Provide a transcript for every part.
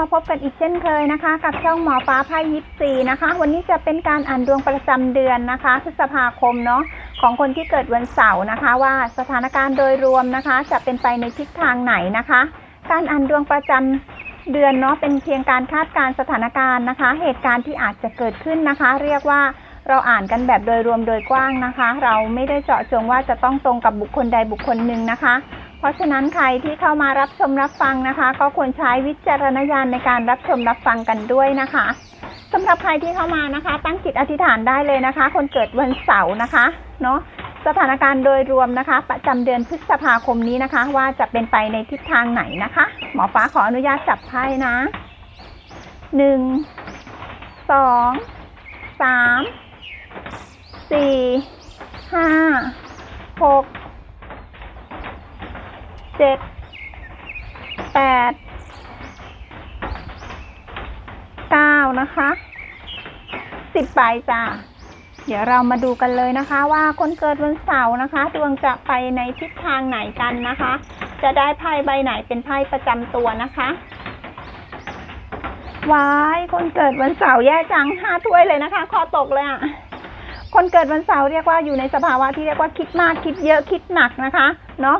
มาพบกันอีกเช่นเคยนะคะ กับช่องหมอฟ้าไพ่ยิปซีนะคะ วันนี้จะเป็นการอ่านดวงประจำเดือนนะคะพฤษภาคมเนาะของคนที่เกิดวันเสาร์นะคะ ว่าสถานการณ์โดยรวมนะคะ จะเป็นไปในทิศทางไหนนะคะ การอ่านดวงประจำเดือนเนาะเป็นเพียงการคาดการณ์สถานการณ์นะคะ เหตุการณ์ที่อาจจะเกิดขึ้นนะคะ เรียกว่าเราอ่านกันแบบโดยรวมโดยกว้างนะคะ เราไม่ได้เจาะจงว่าจะต้องตรงกับบุคคลใดบุคคลหนึ่งนะคะ เพราะฉะนั้นใครที่เข้ามารับชมรับฟังนะคะ ก็ควรใช้วิจารณญาณในการรับชมรับฟังกันด้วยนะคะสำหรับใครที่เข้ามานะคะ ตั้งจิตอธิษฐานได้เลยนะคะ คนเกิดวันเสาร์นะคะเนาะสถานการณ์โดยรวมนะคะ ประจำเดือนพฤษภาคมนี้นะคะ ว่าจะเป็นไปในทิศทางไหนนะคะ หมอฟ้าขออนุญาตจับไพ่นะหนึ่งสองสามสี่ห้าหก เจ็ด แปด เก้านะคะ สิบใบจ้าเดี๋ยวเรามาดูกันเลยนะคะ ว่าคนเกิดวันเสาร์นะคะ ดวงจะไปในทิศทางไหนกันนะคะ จะได้ไพ่ใบไหนเป็นไพ่ประจำตัวนะคะวายคนเกิดวันเสาร์แย่จังห้าถ้วยเลยนะคะคอตกเลยอะ่ะคนเกิดวันเสาร์เรียกว่าอยู่ในสภาวะที่เรียกว่าคิดมากคิดเยอะคิดหนักนะคะเนาะ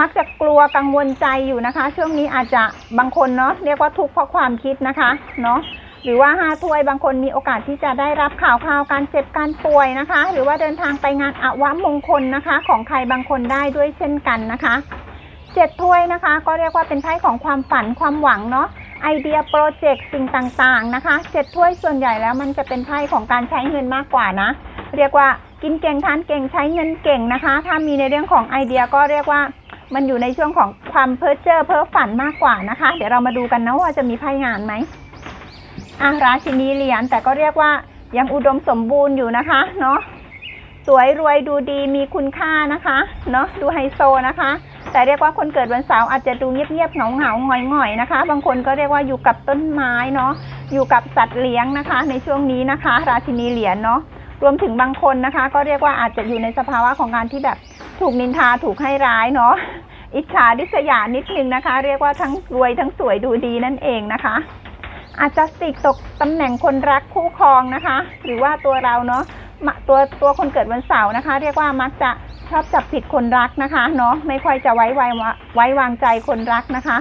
มักจะกลัวกังวลใจอยู่นะคะ ช่วงนี้อาจจะบางคนเนาะเรียกว่าทุกข์เพราะความคิดนะคะ เนาะ หรือว่าห้าถ้วยบางคนมีโอกาสที่จะได้รับข่าวข่าวการเจ็บการป่วยนะคะ หรือว่าเดินทางไปงานอวมงคลนะคะ ของใครบางคนได้ด้วยเช่นกันนะคะเจ็ดถ้วยนะคะ ก็เรียกว่าเป็นไพ่ของความฝันความหวังเนาะไอเดียโปรเจกต์สิ่งต่างๆนะคะเจ็ดถ้วยส่วนใหญ่แล้วมันจะเป็นไพ่ของการใช้เงินมากกว่านะ เรียกว่ากินเก่งทานเก่งใช้เงินเก่งนะคะ ถ้ามีในเรื่องของไอเดียก็เรียกว่ามันอยู่ในช่วงของความเพ้อเจ้อเพ้อฝันมากกว่านะคะ เดี๋ยวเรามาดูกันนะว่าจะมีไพ่งานไหม อะราชินีเหรียญแต่ก็เรียกว่ายังอุดมสมบูรณ์อยู่นะคะเนาะสวยรวยดูดีมีคุณค่านะคะเนาะดูไฮโซนะคะ แต่เรียกว่าคนเกิดวันเสาร์อาจจะดูเงียบๆเหงาเหงาหงอยหงอยๆนะคะ บางคนก็เรียกว่าอยู่กับต้นไม้เนาะอยู่กับสัตว์เลี้ยงนะคะ ในช่วงนี้นะคะ ราชินีเหรียญเนาะรวมถึงบางคนนะคะ ก็เรียกว่าอาจจะอยู่ในสภาวะของการที่แบบถูกนินทาถูกให้ร้ายเนาะอิจฉาดิษยานิดนึงนะคะ เรียกว่าทั้งรวยทั้งสวยดูดีนั่นเองนะคะ อาจจะติกตกตำแหน่งคนรักคู่ครองนะคะ หรือว่าตัวเราเนาะมะตัวตัวคนเกิดวันเสาร์นะคะ เรียกว่ามักจะชอบจับผิดคนรักนะคะเนาะไม่ค่อยจะไว้ไว้ไว้วางใจคนรักนะคะ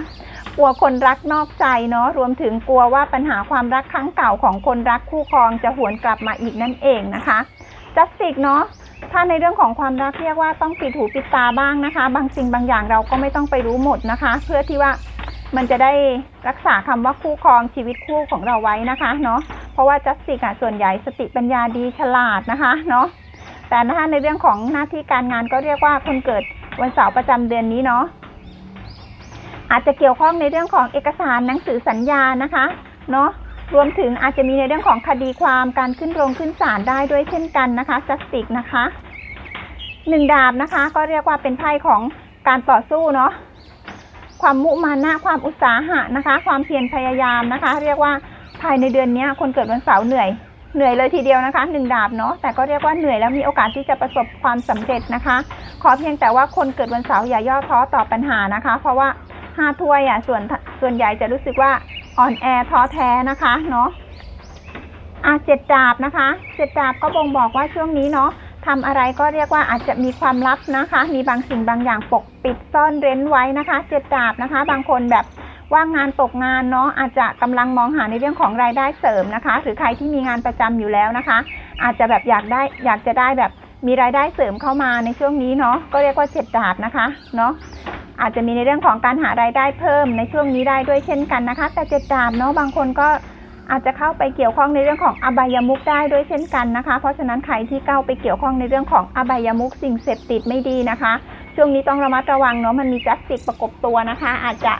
กลัวคนรักนอกใจเนาะรวมถึงกลัวว่าปัญหาความรักครั้งเก่าของคนรักคู่ครองจะหวนกลับมาอีกนั่นเองนะคะจัสติกเนาะถ้าในเรื่องของความรักเรียกว่าต้องปิดหูปิดตาบ้างนะคะ บางสิ่งบางอย่างเราก็ไม่ต้องไปรู้หมดนะคะ เพื่อที่ว่า มันจะได้รักษาคำว่าคู่ครองชีวิตคู่ของเราไว้นะคะเนาะเพราะว่าจัสติกอะส่วนใหญ่สติปัญญาดีฉลาดนะคะเนาะแต่ถ้าในเรื่องของหน้าที่การงานก็เรียกว่าคนเกิดวันเสาร์ประจำเดือนนี้เนาะอาจจะเกี่ยวข้องในเรื่องของเอกสารหนังสือสัญญานะคะเนาะรวมถึงอาจจะมีในเรื่องของคดีความการขึ้นโรงขึ้นศาลได้ด้วยเช่นกันนะคะจัสติกนะคะหนึ่งดาบนะคะ ก็เรียกว่าเป็นไพ่ของการต่อสู้เนาะ ความมุมานะความอุตสาหะนะคะ ความเพียรพยายามนะคะ เรียกว่าภายในเดือนนี้คนเกิดวันเสาร์เหนื่อยเหนื่อยเลยทีเดียวนะคะหนึ่งดาบเนาะแต่ก็เรียกว่าเหนื่อยแล้วมีโอกาสที่จะประสบความสำเร็จนะคะ ขอเพียงแต่ว่าคนเกิดวันเสาร์อย่าย่อท้อต่อปัญหานะคะ เพราะว่าห้าถ้วยอะส่วนส่วนใหญ่จะรู้สึกว่าอ่อนแอท้อแท้นะคะเนาะอะเจ็ดดาบนะคะเจ็ดดาบก็บ่งบอกว่าช่วงนี้เนาะ ทำอะไรก็เรียกว่าอาจจะมีความลับนะคะ มีบางสิ่งบางอย่างปกปิดซ่อนเร้นไว้นะคะ เจ็ดดาบนะคะ บางคนแบบว่างงานตกงานเนาะอาจจะกำลังมองหาในเรื่องของรายได้เสริมนะคะ หรือใครที่มีงานประจำอยู่แล้วนะคะ อาจจะแบบอยากได้อยากจะได้แบบมีรายได้เสริมเข้ามาในช่วงนี้เนาะก็เรียกว่าเจ็ดดาบนะคะเนาะอาจจะมีในเรื่องของการหารายได้เพิ่มในช่วงนี้ได้ด้วยเช่นกันนะคะ แต่เจ็ดดาบเนาะบางคนก็ อาจจะเข้าไปเกี่ยวข้องในเรื่องของอบายามุกได้ด้วยเช่นกันนะคะ เพราะฉะนั้นใครที่เข้าไปเกี่ยวข้องในเรื่องของอบายามุกสิ่งเสพติดไม่ดีนะคะ ช่วงนี้ต้องระมัดระวังเนาะมันมีจัสติกประกบตัวนะคะ อาจจะ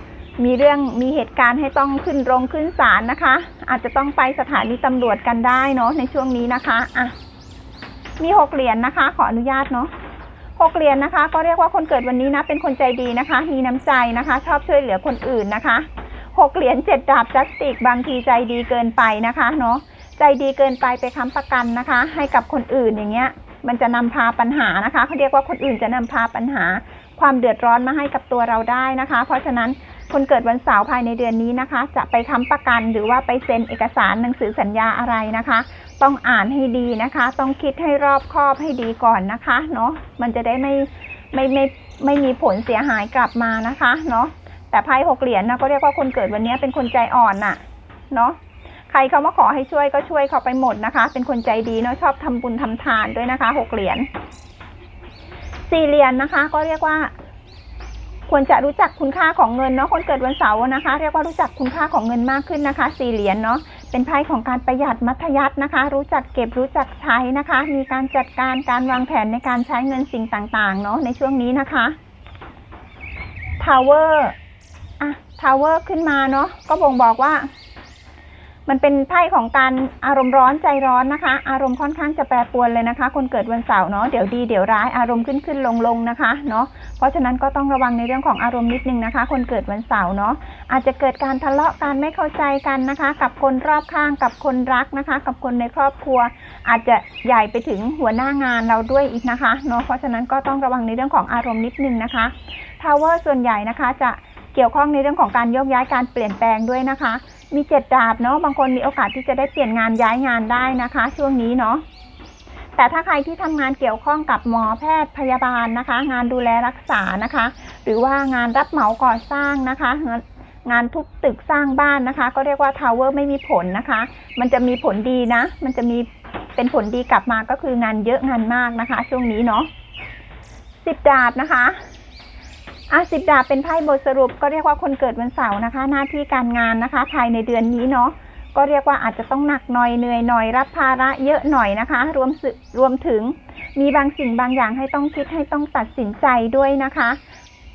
มีเรื่องมีเหตุการณ์ให้ต้องขึ้นโรงขึ้นศาลนะคะ อาจจะต้องไปสถานีตำรวจกันได้เนาะในช่วงนี้นะคะอะมีหกเหรียญนะคะ ขออนุญาตเนาะหกเหรียญนะคะ ก็เรียกว่าคนเกิดวันนี้นะเป็นคนใจดีนะคะ มีน้ำใจนะคะ ชอบช่วยเหลือคนอื่นนะคะ หกเหรียญเจ็ดดาบจัสติก บางทีใจดีเกินไปนะคะเนาะใจดีเกินไปไปค้ำประกันนะคะ ให้กับคนอื่นอย่างเงี้ย มันจะนำพาปัญหานะคะเขาเรียกว่าคนอื่นจะนำพาปัญหา ความเดือดร้อนมาให้กับตัวเราได้นะคะ เพราะฉะนั้นคนเกิดวันเสาร์ภายในเดือนนี้นะคะ จะไปค้ำประกันหรือว่าไปเซ็นเอกสารหนังสือสัญญาอะไรนะคะ ต้องอ่านให้ดีนะคะ ต้องคิดให้รอบคอบให้ดีก่อนนะคะเนาะมันจะได้ไม่ไม่ไม่ไม่มีผลเสียหายกลับมานะคะเนาะ แต่ไพ่หกเหรียญนะก็เรียกว่าคนเกิดวันนี้เป็นคนใจอ่อนน่ะ เนาะใครเขามาขอให้ช่วยก็ช่วยเขาไปหมดนะคะ เป็นคนใจดีเนาะชอบทำบุญทำทานด้วยนะคะหกเหรียญสี่เหรียญนะคะ ก็เรียกว่า ควรจะรู้จักคุณค่าของเงินเนาะคนเกิดวันเสาร์นะคะ เรียกว่ารู้จักคุณค่าของเงินมากขึ้นนะคะ สี่เหรียญเนาะเป็นไพ่ของการประหยัดมัธยัตินะคะ รู้จักเก็บรู้จักใช้นะคะ มีการจัดการการวางแผนในการใช้เงินสิ่งต่างๆ เนาะในช่วงนี้นะคะทาวเวอร์ อะทาวเวอร์ขึ้นมาเนาะก็บ่งบอกว่า มันเป็นไพ่ของการอารมณ์ร้อนใจร้อนนะคะ อารมณ์ค่อนข้างจะแปรปรวนเลยนะคะ คนเกิดวันเสาร์เนาะเดี๋ยวดีเดี๋ยวร้ายอารมณ์ขึ้นขึ้นลงลงนะคะเนาะเพราะฉะนั้นก็ต้องระวังในเรื่องของอารมณ์นิดนึงนะคะ คนเกิดวันเสาร์เนาะอาจจะเกิดการทะเลาะกันไม่เข้าใจกันนะคะ กับคนรอบข้างกับคนรักนะคะ กับคนในครอบครัว อาจจะใหญ่ไปถึงหัวหน้างานเราด้วยอีกนะคะเนาะเพราะฉะนั้นก็ต้องระวังในเรื่องของอารมณ์นิดนึงนะคะทาวเวอร์ส่วนใหญ่นะคะจะ เกี่ยวข้องในเรื่องของการโยกย้ายการเปลี่ยนแปลงด้วยนะคะ มีเจ็ดดาบเนาะบางคนมีโอกาสที่จะได้เปลี่ยนงานย้ายงานได้นะคะ ช่วงนี้เนาะแต่ถ้าใครที่ทำงานเกี่ยวข้องกับหมอแพทย์พยาบาลนะคะ งานดูแลรักษานะคะ หรือว่างานรับเหมาก่อสร้างนะคะงานงานทุบตึกสร้างบ้านนะคะ ก็เรียกว่าทาวเวอร์ไม่มีผลนะคะ มันจะมีผลดีนะ มันจะมีเป็นผลดีกลับมาก็คืองานเยอะงานมากนะคะ ช่วงนี้เนาะสิบดาบนะคะ อะสิบดาบเป็นไพ่บทสรุป ก็เรียกว่าคนเกิดวันเสาร์นะคะ หน้าที่การงานนะคะ ภายในเดือนนี้เนาะก็เรียกว่าอาจจะต้องหนักหน่อยเหนื่อยหน่อยรับภาระเยอะหน่อยนะคะ รวมรวมถึงมีบางสิ่งบางอย่างให้ต้องคิดให้ต้องตัดสินใจด้วยนะคะ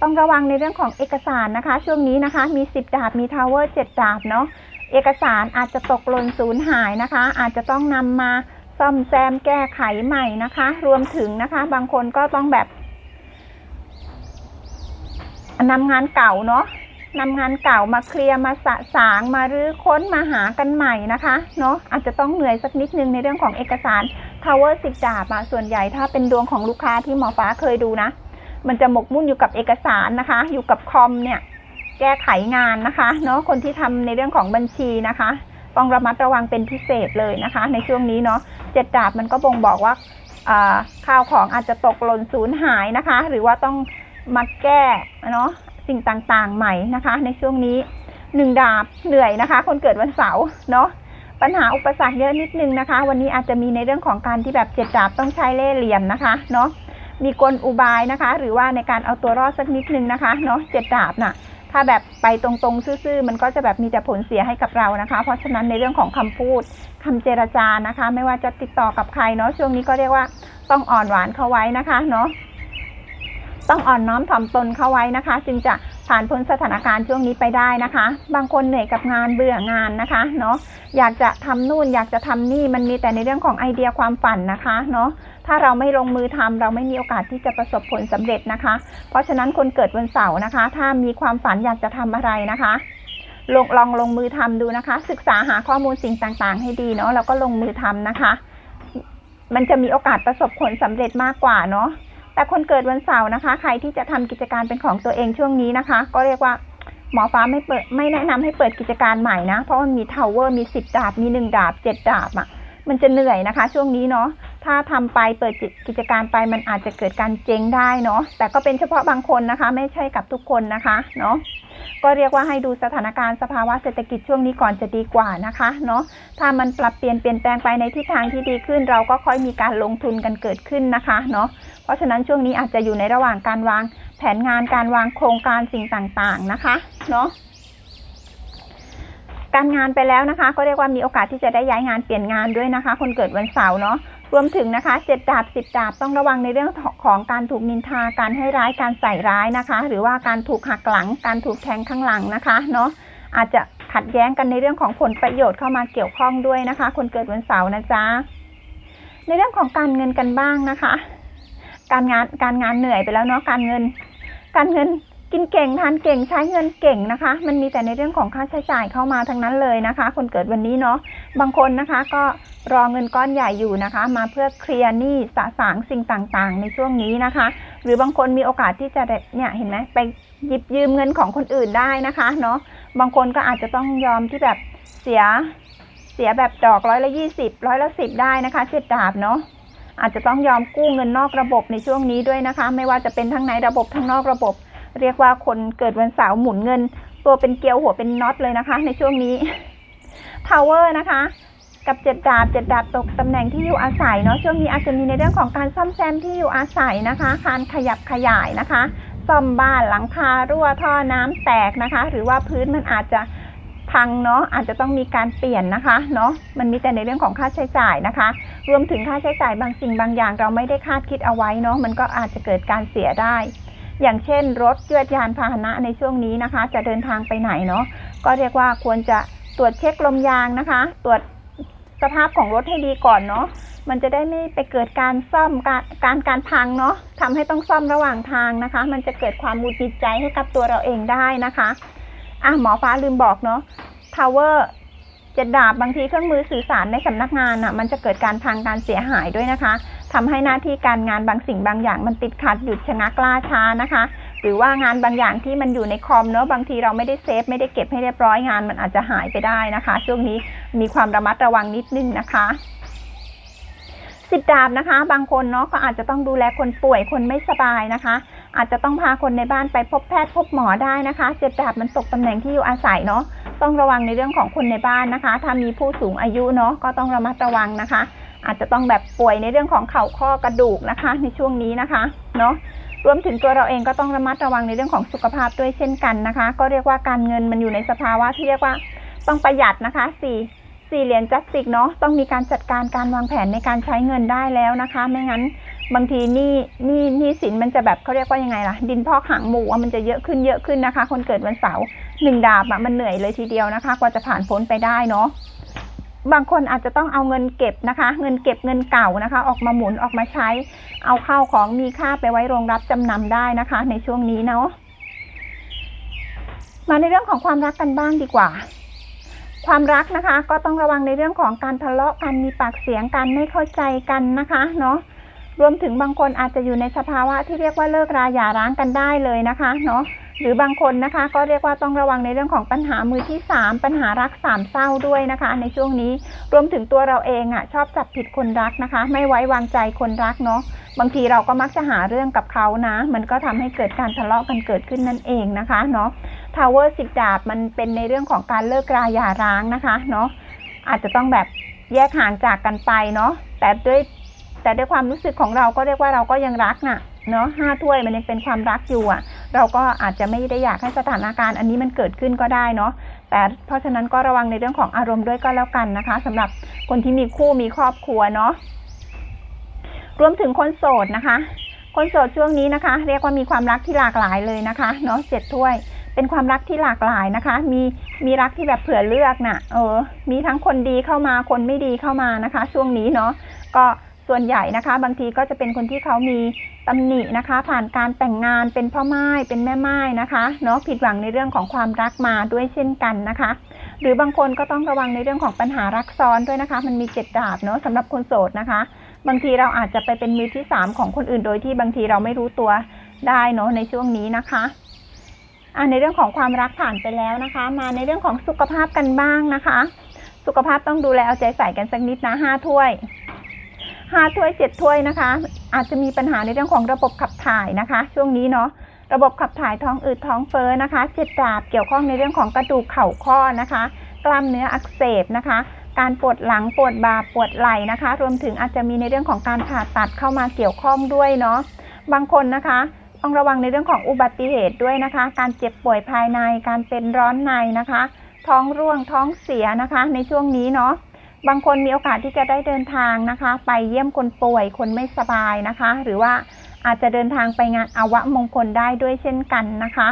ต้องระวังในเรื่องของเอกสารนะคะ ช่วงนี้นะคะ มีสิบดาบมีทาวเวอร์เจ็ดดาบเนาะเอกสารอาจจะตกหล่นสูญหายนะคะ อาจจะต้องนำมาซ่อมแซมแก้ไขใหม่นะคะ รวมถึงนะคะ บางคนก็ต้องแบบ นำงานเก่าเนาะนำงานเก่ามาเคลียร์มาสะสางมารื้อค้นมาหากันใหม่นะคะเนาะอาจจะต้องเหนื่อยสักนิดนึงในเรื่องของเอกสาร Tower สิบดาบอะส่วนใหญ่ถ้าเป็นดวงของลูกค้าที่หมอฟ้าเคยดูนะ มันจะหมกมุ่นอยู่กับเอกสารนะคะ อยู่กับคอมเนี่ย แก้ไขงานนะคะเนาะคนที่ทำในเรื่องของบัญชีนะคะ ต้องระมัดระวังเป็นพิเศษเลยนะคะ ในช่วงนี้เนาะเจ็ดดาบมันก็บ่งบอกว่าข้าวของอาจจะตกหล่นสูญหายนะคะ หรือว่าต้อง มาแก้เนาะสิ่งต่างๆใหม่นะคะ ในช่วงนี้หนึ่งดาบเหนื่อยนะคะ คนเกิดวันเสาร์เนาะปัญหาอุปสรรคเยอะนิดนึงนะคะ วันนี้อาจจะมีในเรื่องของการที่แบบเจ็ดดาบต้องใช้เล่ห์เหลี่ยมนะคะเนาะมีกลอุบายนะคะ หรือว่าในการเอาตัวรอดสักนิดนึงนะคะเนาะเจ็ดดาบน่ะ ถ้าแบบไปตรงๆซื่อๆมันก็จะแบบมีแต่ผลเสียให้กับเรานะคะ เพราะฉะนั้นในเรื่องของคำพูดคำเจรจานะคะ ไม่ว่าจะติดต่อกับใครเนาะช่วงนี้ก็เรียกว่าต้องอ่อนหวานเข้าไว้นะคะเนาะ ต้องอ่อนน้อมถ่อมตนเข้าไว้นะคะ จึงจะผ่านพ้นสถานการณ์ช่วงนี้ไปได้นะคะ บางคนเหนื่อยกับงานเบื่องานนะคะเนาะอยากจะทำนู่นอยากจะทำนี่มันมีแต่ในเรื่องของไอเดียความฝันนะคะเนาะถ้าเราไม่ลงมือทำเราไม่มีโอกาสที่จะประสบผลสำเร็จนะคะ เพราะฉะนั้นคนเกิดวันเสาร์นะคะ ถ้ามีความฝันอยากจะทำอะไรนะคะลองลองลงมือทำดูนะคะ ศึกษาหาข้อมูลสิ่งต่างๆ ให้ดีเนาะแล้วก็ลงมือทำนะคะ มันจะมีโอกาสประสบผลสำเร็จมากกว่าเนาะ แต่คนเกิดวันเสาร์นะคะ ใครที่จะทำกิจการเป็นของตัวเองช่วงนี้นะคะ ก็เรียกว่าหมอฟ้าไม่เปิดไม่แนะนำให้เปิดกิจการใหม่นะ เพราะมันมีทาวเวอร์มีสิบดาบ มีหนึ่งดาบเจ็ดดาบอะ่ะ มันจะเหนื่อยนะคะ ช่วงนี้เนาะ ถ้าทำไปเปิดกิจการไปมันอาจจะเกิดการเจ๊งได้เนาะ แต่ก็เป็นเฉพาะบางคนนะคะ ไม่ใช่กับทุกคนนะคะ เนาะ ก็เรียกว่าให้ดูสถานการณ์สภาวะเศรษฐกิจช่วงนี้ก่อนจะดีกว่านะคะเนาะถ้ามันปรับเปลี่ยนเปลี่ยนแปลงไปในทิศทางที่ดีขึ้น เราก็ค่อยมีการลงทุนกันเกิดขึ้นนะคะเนาะเพราะฉะนั้นช่วงนี้อาจจะอยู่ในระหว่างการวางแผนงานการวางโครงการสิ่งต่างๆนะคะเนาะการงานไปแล้วนะคะ ก็เรียกว่ามีโอกาสที่จะได้ย้ายงานเปลี่ยนงานด้วยนะคะ คนเกิดวันเสาร์เนาะ รวมถึงนะคะเจ็ดดาบสิบดาบต้องระวังในเรื่องของการถูกนินทาการให้ร้ายการใส่ร้ายนะคะ หรือว่าการถูกหักหลัง การถูกแทงข้างหลังนะคะเนาะอาจจะขัดแย้งกันในเรื่องของผลประโยชน์เข้ามาเกี่ยวข้องด้วยนะคะ คนเกิดวันเสาร์นะจ๊ะในเรื่องของการเงินกันบ้างนะคะ การงานการงานเหนื่อยไปแล้วเนาะการเงิน การเงิน กินเก่งทานเก่งใช้เงินเก่งนะคะ มันมีแต่ในเรื่องของค่าใช้จ่ายเข้ามาทั้งนั้นเลยนะคะ คนเกิดวันนี้เนาะบางคนนะคะก็รอเงินก้อนใหญ่อยู่นะคะ มาเพื่อเคลียร์หนี้สะสางสิ่งต่างๆ ในช่วงนี้นะคะ หรือบางคนมีโอกาสที่จะเนี่ยเห็นไหมไปหยิบยืมเงินของคนอื่นได้นะคะเนาะบางคนก็อาจจะต้องยอมที่แบบเสียเสียแบบดอกร้อยละยี่สิบร้อยละสิบได้นะคะเจ็ดดาบเนาะอาจจะต้องยอมกู้เงินนอกระบบในช่วงนี้ด้วยนะคะ ไม่ว่าจะเป็นทั้งในระบบทั้งนอกระบบ เรียกว่าคนเกิดวันเสาร์หมุนเงิน ตัวเป็นเกลียวหัวเป็นน็อตเลยนะคะ ในช่วงนี้ทาวเวอร์นะคะ กับเจ็ดดาบเจ็ดดาบตกตำแหน่งที่อยู่อาศัยเนาะช่วงนี้อาจจะมีในเรื่องของการซ่อมแซมที่อยู่อาศัยนะคะการขยับขยายนะคะซ่อมบ้านหลังคารั่วท่อน้ำแตกนะคะ หรือว่าพื้นมันอาจจะพังเนาะอาจจะต้องมีการเปลี่ยนนะคะเนาะมันมีแต่ในเรื่องของค่าใช้จ่ายนะคะ รวมถึงค่าใช้จ่ายบางสิ่งบางอย่างเราไม่ได้คาดคิดเอาไว้เนาะมันก็อาจจะเกิดการเสียได้ อย่างเช่น รถยวดยานพาหนะในช่วงนี้นะคะ จะเดินทางไปไหนเนาะก็เรียกว่าควรจะตรวจเช็คลมยางนะคะ ตรวจสภาพของรถให้ดีก่อนเนาะมันจะได้ไม่ไปเกิดการซ่อมการการการพังเนาะทำให้ต้องซ่อมระหว่างทางนะคะ มันจะเกิดความมุดจิตใจให้กับตัวเราเองได้นะคะอะหมอฟ้าลืมบอกเนาะ power จะดาบบางทีเครื่องมือสื่อสารในสำนักงานอะมันจะเกิดการพังการเสียหายด้วยนะคะทำให้หน้าที่การงานบางสิ่งบางอย่างมันติดขัดหยุดชะงักล่าช้านะคะ หรือว่างานบางอย่างที่มันอยู่ในคอมเนอะบางทีเราไม่ได้เซฟไม่ได้เก็บให้เรียบร้อยงานมันอาจจะหายไปได้นะคะ ช่วงนี้มีความระมัดระวังนิดนึงนะคะสิบดาบนะคะ บางคนเนาะก็อาจจะต้องดูแลคนป่วยคนไม่สบายนะคะ อาจจะต้องพาคนในบ้านไปพบแพทย์พบหมอได้นะคะเจ็ดดาบมันตกตำแหน่งที่อยู่อาศัยเนาะ ต้องระวังในเรื่องของคนในบ้านนะคะ ถ้ามีผู้สูงอายุเนาะก็ต้องระมัดระวังนะคะ อาจจะต้องแบบป่วยในเรื่องของเข่าข้อกระดูกนะคะ ในช่วงนี้นะคะเนาะรวมถึงตัวเราเองก็ต้องระมัดระวังในเรื่องของสุขภาพด้วยเช่นกันนะคะ ก็เรียกว่าการเงินมันอยู่ในสภาวะที่เรียกว่าต้องประหยัดนะคะสี่สี่เหรียญจัสติกเนาะต้องมีการจัดการการวางแผนในการใช้เงินได้แล้วนะคะ ไม่งั้นบางทีนี่นี่นี่สินมันจะแบบเขาเรียกว่ายังไงล่ะ ดินพอกหางหมูมันจะเยอะขึ้นเยอะขึ้นนะคะ คนเกิดวันเสาร์ หนึ่งดาบอะมันเหนื่อยเลยทีเดียวนะคะ กว่าจะผ่านพ้นไปได้เนาะบางคนอาจจะต้องเอาเงินเก็บนะคะ เงินเก็บเงินเก่านะคะ ออกมาหมุนออกมาใช้ เอาเข้าของมีค่าไปไว้โรงรับจำนำได้นะคะ ในช่วงนี้เนาะมาในเรื่องของความรักกันบ้างดีกว่า ความรักนะคะ ก็ต้องระวังในเรื่องของการทะเลาะกันมีปากเสียงกันไม่เข้าใจกันนะคะเนาะรวมถึงบางคนอาจจะอยู่ในสภาวะที่เรียกว่าเลิกราหย่าร้างกันได้เลยนะคะ เนาะ หรือบางคนนะคะ ก็เรียกว่าต้องระวังในเรื่องของปัญหามือที่สามปัญหารักสามเศร้าด้วยนะคะ ในช่วงนี้รวมถึงตัวเราเองอะ่ะชอบจับผิดคนรักนะคะ ไม่ไว้วางใจคนรักเนาะบางทีเราก็มักจะหาเรื่องกับเขานะ มันก็ทำให้เกิดการทะเลาะกันเกิดขึ้นนั่นเองนะคะเนาะทาวเวอร์สิบดาบมันเป็นในเรื่องของการเลิกราหย่าร้างนะคะเนาะอาจจะต้องแบบแยกห่างจากกันไปเนาะแต่ด้วยแต่ด้วยความรู้สึกของเราก็เรียกว่าเราก็ยังรักน่ะเนาะห้าถ้วยมันยังเป็นความรักอยู่อะ เราก็อาจจะไม่ได้อยากให้สถานการณ์อันนี้มันเกิดขึ้นก็ได้เนาะแต่เพราะฉะนั้นก็ระวังในเรื่องของอารมณ์ด้วยก็แล้วกันนะคะสำหรับคนที่มีคู่มีครอบครัวเนาะรวมถึงคนโสดนะคะ คนโสดช่วงนี้นะคะ เรียกว่ามีความรักที่หลากหลายเลยนะคะเนาะเจ็ดถ้วย เป็นความรักที่หลากหลายนะคะ มีมีรักที่แบบเผื่อเลือกน่ะเออมีทั้งคนดีเข้ามาคนไม่ดีเข้ามานะคะ ช่วงนี้เนาะก็ ส่วนใหญ่นะคะ บางทีก็จะเป็นคนที่เขามีตำหนินะคะ ผ่านการแต่งงานเป็นพ่อไม้เป็นแม่ไม้นะคะเนาะผิดหวังในเรื่องของความรักมาด้วยเช่นกันนะคะ หรือบางคนก็ต้องระวังในเรื่องของปัญหารักซ้อนด้วยนะคะ มันมีเจ็ดดาบเนาะสำหรับคนโสดนะคะ บางทีเราอาจจะไปเป็นมือที่สามของคนอื่นโดยที่บางทีเราไม่รู้ตัวได้เนาะในช่วงนี้นะคะอ่าในเรื่องของความรักผ่านไปแล้วนะคะ มาในเรื่องของสุขภาพกันบ้างนะคะ สุขภาพต้องดูแลเอาใจใส่กันสักนิดนะห้าถ้วย ห้าถ้วยเจ็ดถ้วยนะคะ อาจจะมีปัญหาในเรื่องของระบบขับถ่ายนะคะ ช่วงนี้เนาะระบบขับถ่ายท้องอืดท้องเฟ้อนะคะเจ็ดดาบเกี่ยวข้องในเรื่องของกระดูกเข่าข้อนะคะ กล้ามเนื้ออักเสบนะคะ การปวดหลังปวดบ่าปวดไหล่นะคะ รวมถึงอาจจะมีในเรื่องของการผ่าตัดเข้ามาเกี่ยวข้องด้วยเนาะบางคนนะคะต้องระวังในเรื่องของอุบัติเหตุด้วยนะคะ การเจ็บป่วยภายใน การเป็นร้อนในนะคะ ท้องร่วง ท้องเสียนะคะ ในช่วงนี้เนาะ บางคนมีโอกาสที่จะได้เดินทางนะคะ ไปเยี่ยมคนป่วยคนไม่สบายนะคะ หรือว่าอาจจะเดินทางไปงานอาวะมงคลได้ด้วยเช่นกันนะคะ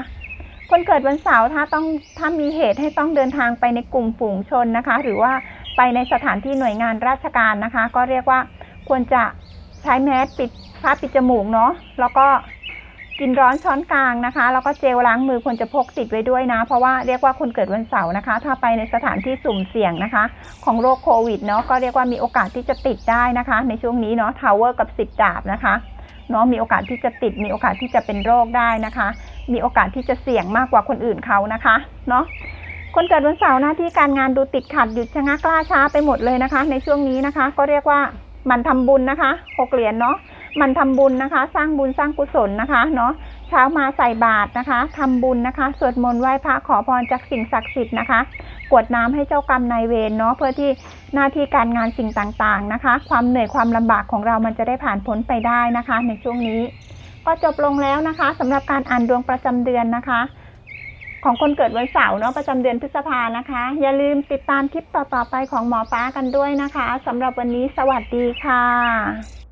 คนเกิดวันเสาร์ถ้าต้องถ้ามีเหตุให้ต้องเดินทางไปในกลุ่มฝูงชนนะคะ หรือว่าไปในสถานที่หน่วยงานราชการนะคะ ก็เรียกว่าควรจะใช้แมสปิดผ้าปิดจมูกเนาะแล้วก็ กินร้อนช้อนกลางนะคะ แล้วก็เจลล้างมือควรจะพกติดไว้ด้วยนะ เพราะว่าเรียกว่าคนเกิดวันเสาร์นะคะ ถ้าไปในสถานที่สุ่มเสี่ยงนะคะ ของโรคโควิดเนาะก็เรียกว่ามีโอกาสที่จะติดได้นะคะ ในช่วงนี้เนาะทาวเวอร์กับสิบดาบนะคะเนาะมีโอกาสที่จะติดมีโอกาสที่จะเป็นโรคได้นะคะ มีโอกาสที่จะเสี่ยงมากกว่าคนอื่นเขานะคะเนาะคนเกิดวันเสาร์หน้าที่การงานดูติดขัดหยุดชะงักล่าช้าไปหมดเลยนะคะ ในช่วงนี้นะคะ ก็เรียกว่ามันทำบุญนะคะหกเหรียญเนาะ มันทำบุญนะคะ สร้างบุญสร้างกุศลนะคะเนาะเช้ามาใส่บาตรนะคะทำบุญนะคะ สวดมนต์ไหว้พระขอพรจากสิ่งศักดิ์สิทธิ์นะคะ กวดน้ำให้เจ้ากรรมนายเวรเนาะเพื่อที่หน้าที่การงานสิ่งต่างๆนะคะ ความเหนื่อยความลำบากของเรามันจะได้ผ่านพ้นไปได้นะคะ ในช่วงนี้ ก็จบลงแล้วนะคะสำหรับการอ่านดวงประจำเดือนนะคะของคนเกิดวันเสาร์เนาะประจำเดือนพฤษภานะคะ อย่าลืมติดตามคลิปต่อๆไปของหมอป้ากันด้วยนะคะสำหรับวันนี้สวัสดีค่ะ